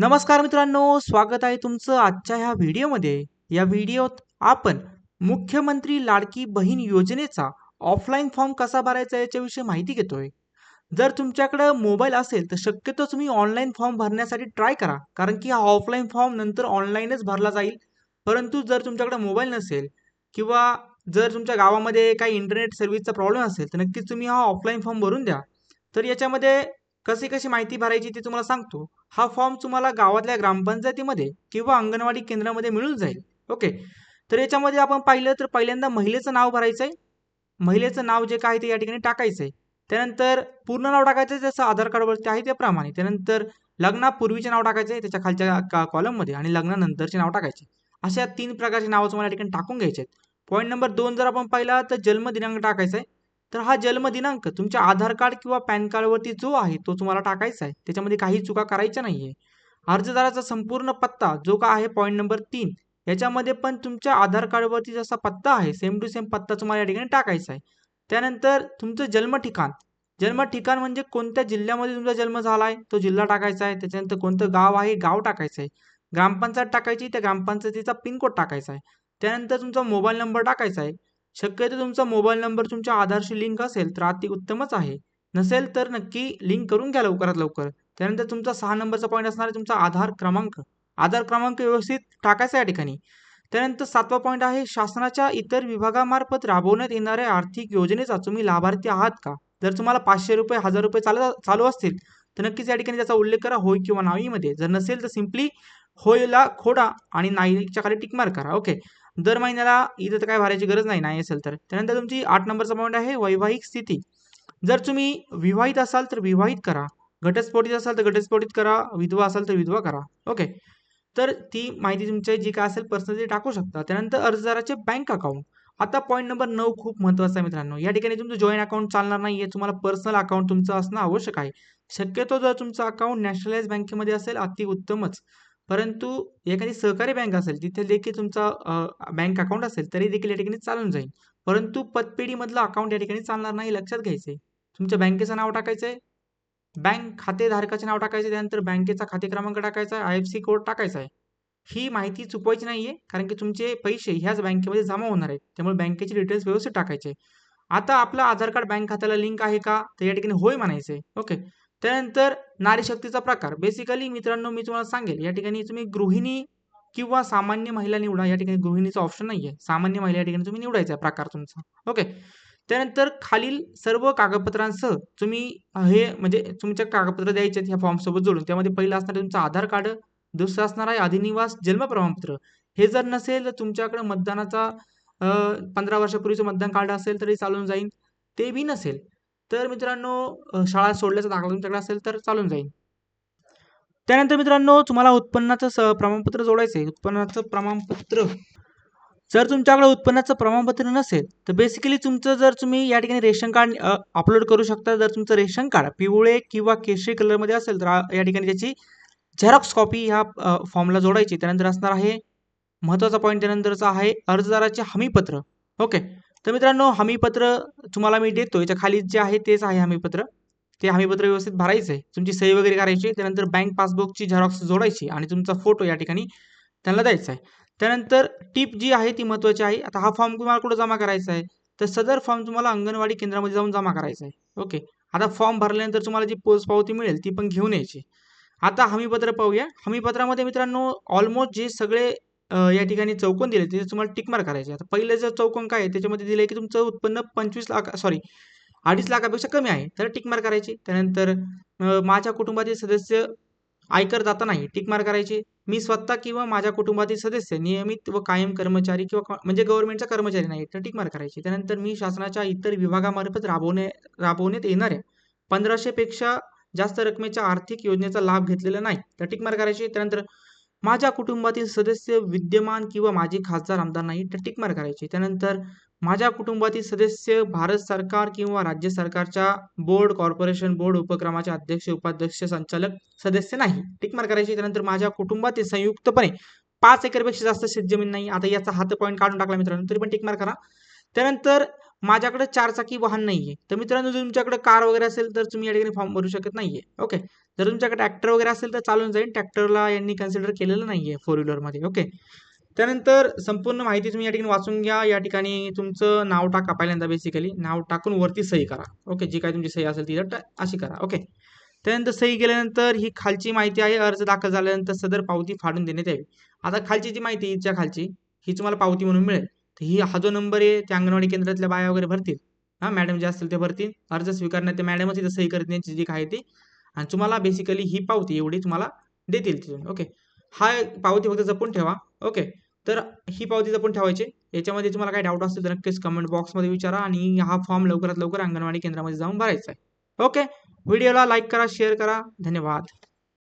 नमस्कार मित्रांनो स्वागत आहे तुमचं आजच्या ह्या व्हिडिओमध्ये. या व्हिडिओत आपण मुख्यमंत्री लाडकी बहीण योजनेचा ऑफलाईन फॉर्म कसा भरायचा याच्याविषयी माहिती घेतोय. जर तुमच्याकडं मोबाईल असेल तर शक्यतो तुम्ही ऑनलाईन फॉर्म भरण्यासाठी ट्राय करा. कारण की हा ऑफलाईन फॉर्म नंतर ऑनलाईनच भरला जाईल. परंतु जर तुमच्याकडे मोबाईल नसेल किंवा जर तुमच्या गावामध्ये काही इंटरनेट सर्व्हिसचा प्रॉब्लेम असेल तर नक्कीच तुम्ही हा ऑफलाईन फॉर्म भरून द्या. तर याच्यामध्ये कशी कशी माहिती भरायची ते तुम्हाला सांगतो. हा फॉर्म तुम्हाला गावातल्या ग्रामपंचायतीमध्ये किंवा अंगणवाडी केंद्रामध्ये मिळून जाईल. ओके? तर याच्यामध्ये आपण पाहिलं तर पहिल्यांदा महिलेचं नाव भरायचं आहे. महिलेचं नाव जे काय ते या ठिकाणी टाकायचं आहे. त्यानंतर पूर्ण नाव टाकायचं आहे जसं आधार कार्डवरती आहे त्याप्रमाणे. त्यानंतर लग्नापूर्वीचे नाव टाकायचे आहे त्याच्या खालच्या का कॉलममध्ये आणि लग्नानंतरचे नाव टाकायचे. अशा तीन प्रकारची नावं तुम्हाला या ठिकाणी टाकून घ्यायचे आहेत. पॉईंट नंबर दोन जर आपण पाहिला तर जन्मदिनांक टाकायचा आहे. तर हा जन्मदिनांक तुमच्या आधार कार्ड किंवा पॅन कार्डवरती जो आहे तो तुम्हाला टाकायचा आहे. त्याच्यामध्ये काही चुका करायच्या नाही आहे अर्जदाराचा संपूर्ण पत्ता जो का आहे पॉईंट नंबर तीन याच्यामध्ये पण तुमच्या आधार कार्डवरती जसा पत्ता आहे सेम टू सेम पत्ता तुम्हाला या ठिकाणी टाकायचा आहे. त्यानंतर तुमचं जन्म ठिकाण जन्म ठिकाण म्हणजे कोणत्या जिल्ह्यामध्ये तुमचा जन्म झाला आहे तो जिल्हा टाकायचा आहे. त्याच्यानंतर कोणतं गाव आहे गाव टाकायचं आहे. ग्रामपंचायत टाकायची त्या ग्रामपंचायतीचा पिनकोड टाकायचा आहे. त्यानंतर तुमचा मोबाईल नंबर टाकायचा आहे. शक्यतो तुमचा मोबाईल नंबर तुमच्या आधारशी लिंक असेल तर अति उत्तमच आहे. नसेल तर नक्की लिंक करून घ्या लवकरात लवकर. त्यानंतर तुमचा सहा नंबरचा पॉईंट असणार आहे तुमचा आधार क्रमांक. आधार क्रमांक व्यवस्थित टाकायचा या ठिकाणी. त्यानंतर सातवा पॉईंट आहे शासनाच्या इतर विभागामार्फत राबवण्यात येणाऱ्या आर्थिक योजनेचा तुम्ही लाभार्थी आहात का? जर तुम्हाला पाचशे रुपये हजार रुपये चालू चालू असतील तर नक्कीच या ठिकाणी त्याचा उल्लेख करा होय किंवा नावीमध्ये जर नसेल तर सिम्पली होयला खोडा आणि नाहीच्या खाली टिकमार करा. ओके. दर महिन्याला इथं तर काय भरायची गरज नाही नाही असेल तर. त्यानंतर तुमची आठ नंबरचा पॉईंट आहे वैवाहिक स्थिती. जर तुम्ही विवाहित असाल तर विवाहित करा. घटस्फोटित असाल तर घटस्फोटित करा. विधवा असाल तर विधवा करा. ओके. तर ती माहिती तुमच्या जी काय असेल पर्सनली टाकू शकता. त्यानंतर अर्जदाराचे बँक अकाउंट आता पॉईंट नंबर नऊ खूप महत्त्वाचा आहे मित्रांनो. या ठिकाणी तुमचं जॉईंट अकाउंट चालणार नाही आहे तुम्हाला पर्सनल अकाउंट तुमचं असणं आवश्यक आहे. शक्यतो जर तुमचं अकाउंट नॅशनलाइज बँकेमध्ये असेल अति उत्तमच परंतु एखादी सहकारी बँक असेल तिथे देखील तुमचा बँक अकाउंट असेल तरी देखील या ठिकाणी चालून जाईल. परंतु पतपेढीमधलं अकाउंट या ठिकाणी चालणार नाही लक्षात घ्यायचं आहे तुमच्या बँकेचं नाव टाकायचं आहे बँक खातेधारकाचे नाव टाकायचे त्यानंतर बँकेचा खाते क्रमांक टाकायचा आहे आय एफ सी कोड टाकायचा आहे. ही माहिती चुकवायची नाही आहे कारण की तुमचे पैसे ह्याच बँकेमध्ये जमा होणार आहेत. त्यामुळे बँकेचे डिटेल्स व्यवस्थित टाकायचे. आता आपलं आधार कार्ड बँक खात्याला लिंक आहे का? तर या ठिकाणी होय म्हणायचं आहे ओके त्यानंतर नारी शक्तीचा प्रकार. बेसिकली मित्रांनो मी तुम्हाला सांगेल या ठिकाणी तुम्ही गृहिणी किंवा सामान्य महिला निवडा. या ठिकाणी गृहिणीचा ऑप्शन नाही आहे सामान्य महिला या ठिकाणी तुम्ही निवडायचा आहे प्रकार तुमचा. ओके त्यानंतर खालील सर्व कागदपत्रांसह तुम्ही हे म्हणजे तुमच्या कागदपत्र द्यायचे आहेत ह्या फॉर्मसोबत जोडून. त्यामध्ये पहिलं असणार आहे तुमचं आधार कार्ड दुसरं असणार आहे अधिनिवास जन्म प्रमाणपत्र. हे जर नसेल तर तुमच्याकडे मतदानाचा पंधरा वर्षापूर्वीचं मतदान कार्ड असेल तरी चालून जाईल. ते बी नसेल. तर मित्रांनो शाळा सोडल्याचा दाखला तुमच्याकडे असेल तर चालून जाईल. त्यानंतर मित्रांनो तुम्हाला उत्पन्नाचं प्रमाणपत्र जोडायचं आहे. उत्पन्नाचं प्रमाणपत्र जर तुमच्याकडे उत्पन्नाचं प्रमाणपत्र नसेल तर बेसिकली तुमचं जर तुम्ही या ठिकाणी रेशन कार्ड अपलोड करू शकता. जर तुमचं रेशन कार्ड पिवळे किंवा केशरी कलरमध्ये असेल तर या ठिकाणी त्याची झेरॉक्स कॉपी ह्या फॉर्मला जोडायची. त्यानंतर असणार आहे महत्त्वाचा पॉईंट त्यानंतरचा आहे अर्जदाराचे हमीपत्र. ओके तर मित्रांनो हमीपत्र तुम्हाला मी देतो याच्या खाली जे आहे तेच आहे हमीपत्र. ते हमीपत्र व्यवस्थित भरायचं आहे तुमची सही वगैरे करायची त्यानंतर बँक पासबुकची झेरॉक्स जोडायची आणि तुमचा फोटो या ठिकाणी त्यांना द्यायचा आहे त्यानंतर टीप जी आहे ती महत्त्वाची आहे. आता हा फॉर्म तुम्हाला कुठं जमा करायचा आहे तर सदर फॉर्म तुम्हाला अंगणवाडी केंद्रामध्ये जाऊन जमा करायचा आहे ओके. आता फॉर्म भरल्यानंतर तुम्हाला जी पोच पावती मिळेल ती पण घेऊन यायची. आता हमीपत्र पाहूया. हमीपत्रामध्ये मित्रांनो ऑलमोस्ट जे सगळे या ठिकाणी चौकोन दिले तिथे तुम्हाला टिकमार करायचे आता पहिलं जर चौकोन काय आहे त्याच्यामध्ये दिलं आहे की तुमचं उत्पन्न पंचवीस लाख सॉरी अडीच लाखापेक्षा कमी आहे तर टिकमार करायची. त्यानंतर माझ्या कुटुंबातील सदस्य आयकर दाता नाही टिकमार करायची. मी स्वतः किंवा माझ्या कुटुंबातील सदस्य नियमित व कायम कर्मचारी किंवा म्हणजे गव्हर्नमेंटचा कर्मचारी नाही तर टिकमार करायची. त्यानंतर मी शासनाच्या इतर विभागामार्फत राबवणे राबवण्यात येणाऱ्या पंधराशेपेक्षा जास्त रकमेच्या आर्थिक योजनेचा लाभ घेतलेला नाही तर टिकमार करायची. त्यानंतर माझ्या कुटुंबातील सदस्य विद्यमान किंवा माझे खासदार आमदार नाही तर टिकमार करायचे. त्यानंतर माझ्या कुटुंबातील सदस्य भारत सरकार किंवा राज्य सरकारच्या बोर्ड कॉर्पोरेशन बोर्ड उपक्रमाचे अध्यक्ष उपाध्यक्ष संचालक सदस्य नाही. टिकमार करायचे. त्यानंतर माझ्या कुटुंबातील संयुक्तपणे पाच एकरपेक्षा जास्त शेतजमीन नाही. आता याचा हात पॉईंट काढून टाकला मित्रांनो तरी पण टिकमार करा. त्यानंतर माझ्याकडे चारचाकी वाहन नाही आहे तर मित्रांनो जर तुमच्याकडे कार वगैरे असेल तर तुम्ही या ठिकाणी फॉर्म भरू शकत नाही आहे ओके जर तुमच्याकडे ट्रॅक्टर वगैरे असेल तर चालून जाईल ट्रॅक्टरला यांनी कन्सिडर केलेलं नाही आहे फोर व्हीलरमध्ये ओके त्यानंतर संपूर्ण माहिती तुम्ही या ठिकाणी वाचून घ्या. या ठिकाणी तुमचं नाव टाका पहिल्यांदा बेसिकली नाव टाकून वरती सही करा. ओके जी काय तुमची सही असेल ती अशी करा. ओके त्यानंतर सही केल्यानंतर ही खालची माहिती आहे. अर्ज दाखल झाल्यानंतर सदर पावती फाडून देण्यात यावी. आता खालची जी माहिती हिच्या खालची ही तुम्हाला पावती म्हणून मिळेल. तर ही हा जो नंबर आहे त्या अंगणवाडी केंद्रातल्या बाया वगैरे भरतील. हां मॅडम जे असतील ते भरतील. अर्ज स्वीकारण्यात ते मॅडमच इथं सही करत नाही जी काय ती. आणि तुम्हाला बेसिकली ही पावती एवढी तुम्हाला देतील तिथून. ओके हा पावती फक्त जपून ठेवा. ओके तर ही पावती जपून ठेवायची. याच्यामध्ये तुम्हाला काही डाऊट असेल तर नक्कीच कमेंट बॉक्समध्ये विचारा आणि हा फॉर्म लवकरात लवकर अंगणवाडी केंद्रामध्ये जाऊन भरायचा आहे. ओके व्हिडिओला लाईक करा शेअर करा. धन्यवाद.